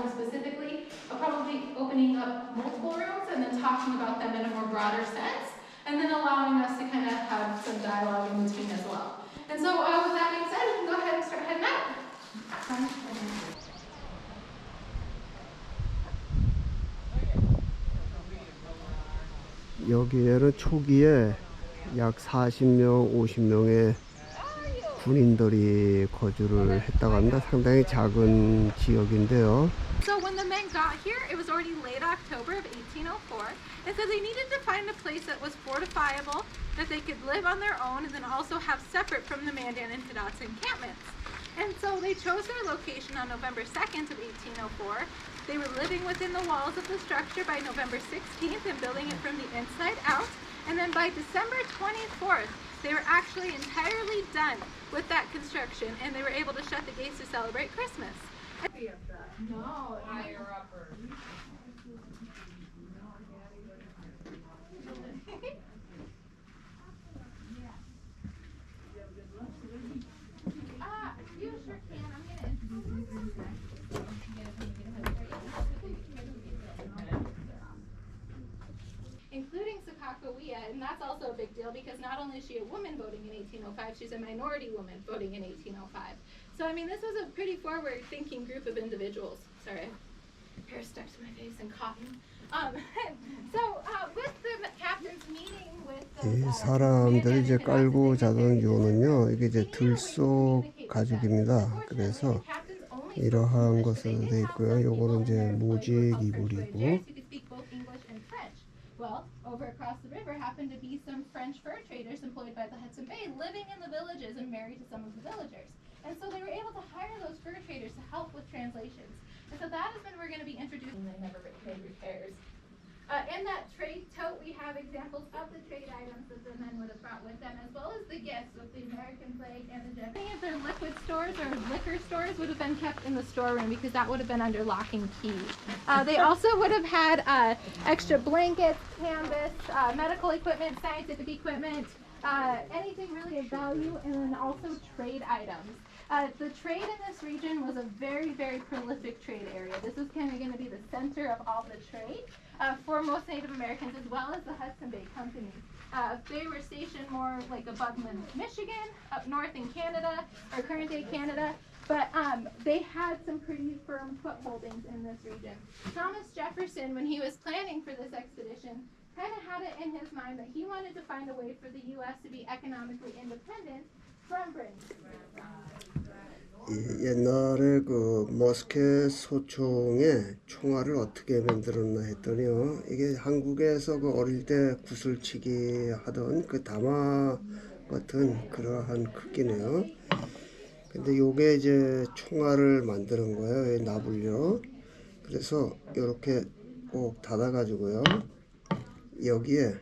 one specifically, of probably opening up multiple rooms and then talking about them in a more broader sense, and then allowing us to kind of have some dialogue in between as well. And so, uh, with that being said, we can go ahead and start heading out. 여기에는 초기에 약 40명, 50명의 군인들이 거주를 했다고 합니다. 상당히 작은 지역인데요. So when the men got here, it was already late October of 1804, and so they needed to find a place that was fortifiable, that they could live on their own, and then also have separate from the Mandan and Hidatsa encampments. And so they chose their location on November 2nd of 1804. They were living within the walls of the structure by November 16th and building it from the inside out. And then by December 24th, they were actually entirely done with that construction, and they were able to shut the gates to celebrate Christmas. No, higher upper. You sure can. I'm gonna introduce myself Including Sakakawea, and that's also a big deal because not only is she a woman voting in 1805, she's a minority woman voting in 1805. So, I mean, this was a pretty forward thinking group of individuals. Sorry, hair stuck to my face and coughing. Um, so, uh, with the captain's meeting with the. 이 uh, 사람들이 이제 깔고 자던 요는요, 이게 이제 them. 가죽입니다. 그래서 이러한 것으로 have 있고요. 요거는 이제 모직 이불이고. Well, over across the river happened to be some French fur traders employed by the Hudson Bay living in the villages and married to some of the villagers. And so they were able to hire those fur traders to help with translations. And so that is when we're going to be introducing the never made repairs. Uh, in that trade tote, we have examples of the trade items that the men would have brought with them, as well as the gifts of the American flag and the Japanese. Any of their liquid stores or liquor stores would have been kept in the storeroom because that would have been under lock and key. Uh, they also would have had uh, extra blankets, canvas, uh, medical equipment, scientific equipment, uh, anything really of value, and then also trade items. Uh, the trade in this region was a very, very prolific trade area. This is kind of going to be the center of all the trade uh, for most Native Americans as well as the Hudson Bay Company. Uh, they were stationed more like above Michigan, up north in Canada, or current day Canada, but um, they had some pretty firm footholdings in this region. Thomas Jefferson, when he was planning for this expedition, kind of had it in his mind that he wanted to find a way for the U.S. to be economically independent from Britain. 이 옛날에 그 머스켓 소총의 총알을 어떻게 만들었나 했더니요. 이게 한국에서 그 어릴 때 구슬치기 하던 그 담화 같은 그러한 크기네요. 근데 요게 이제 총알을 만드는 거예요. 이 나불려. 그래서 이렇게 꼭 닫아 가지고요. 여기에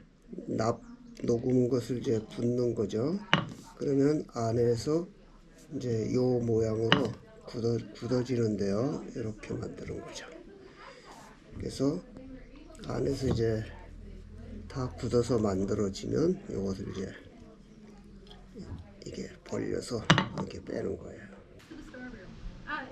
납 녹은 것을 이제 붓는 거죠. 그러면 안에서 이제 요 모양으로 굳어, 굳어지는데요. 이렇게 만드는 거죠. 그래서 안에서 이제 다 굳어서 만들어지면 요것을 이제 이게 벌려서 이렇게 빼는 거예요. Uh,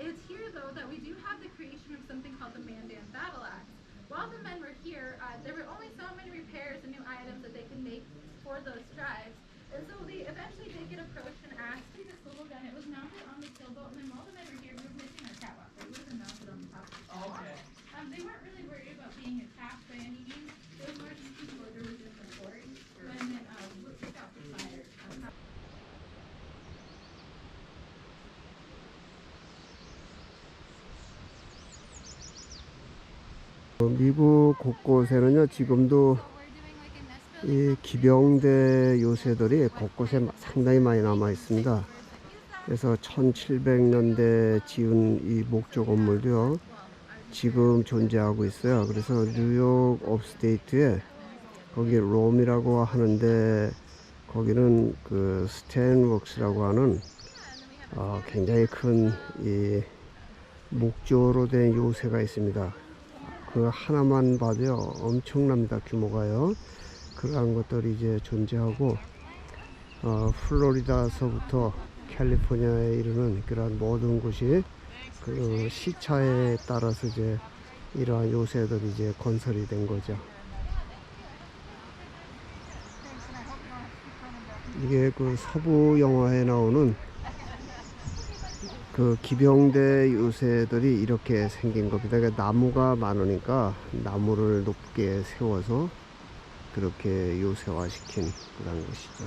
uh. And so they eventually did get approached and asked for this little gun. It was mounted on the sailboat, and then while the men were here, we were missing our catwalk. It would have been mounted on the top of the catwalk. Um, they weren't really worried about being attacked by any means. It was more just to order resistant force when uh, we took out the fire. Um, 어, 미국 곳곳에는요 지금도 이 기병대 요새들이 곳곳에 마- 상당히 많이 남아 있습니다. 그래서 1700년대 지은 이 목조 건물도요 지금 존재하고 있어요. 그래서 뉴욕 업스테이트에 거기 롬이라고 하는데 거기는 그 스탠웍스라고 하는 어, 굉장히 큰 이 목조로 된 요새가 있습니다. 그 하나만 봐도요 엄청납니다 규모가요 그러한 것들이 이제 존재하고 어, 플로리다서부터 캘리포니아에 이르는 그러한 모든 곳이 그 시차에 따라서 이제 이러한 요새들이 이제 건설이 된 거죠. 이게 그 서부 영화에 나오는 그 기병대 요새들이 이렇게 생긴 겁니다. 그러니까 나무가 많으니까 나무를 높게 세워서 그렇게 요새화 시킨 그런 것이죠.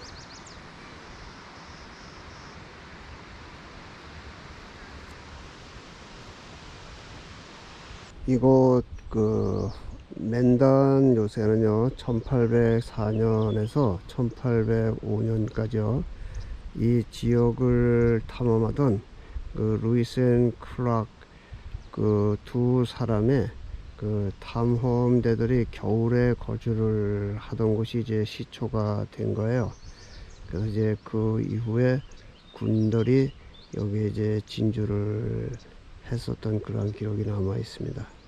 이곳 그 맨단 요새는요 1804년에서 1805년까지요 이 지역을 탐험하던 그 루이스 앤 클락 그 두 사람의 그 탐험대들이 겨울에 거주를 하던 곳이 이제 시초가 된 거예요. 그래서 이제 그 이후에 군들이 여기에 이제 진주를 했었던 그런 기록이 남아 있습니다.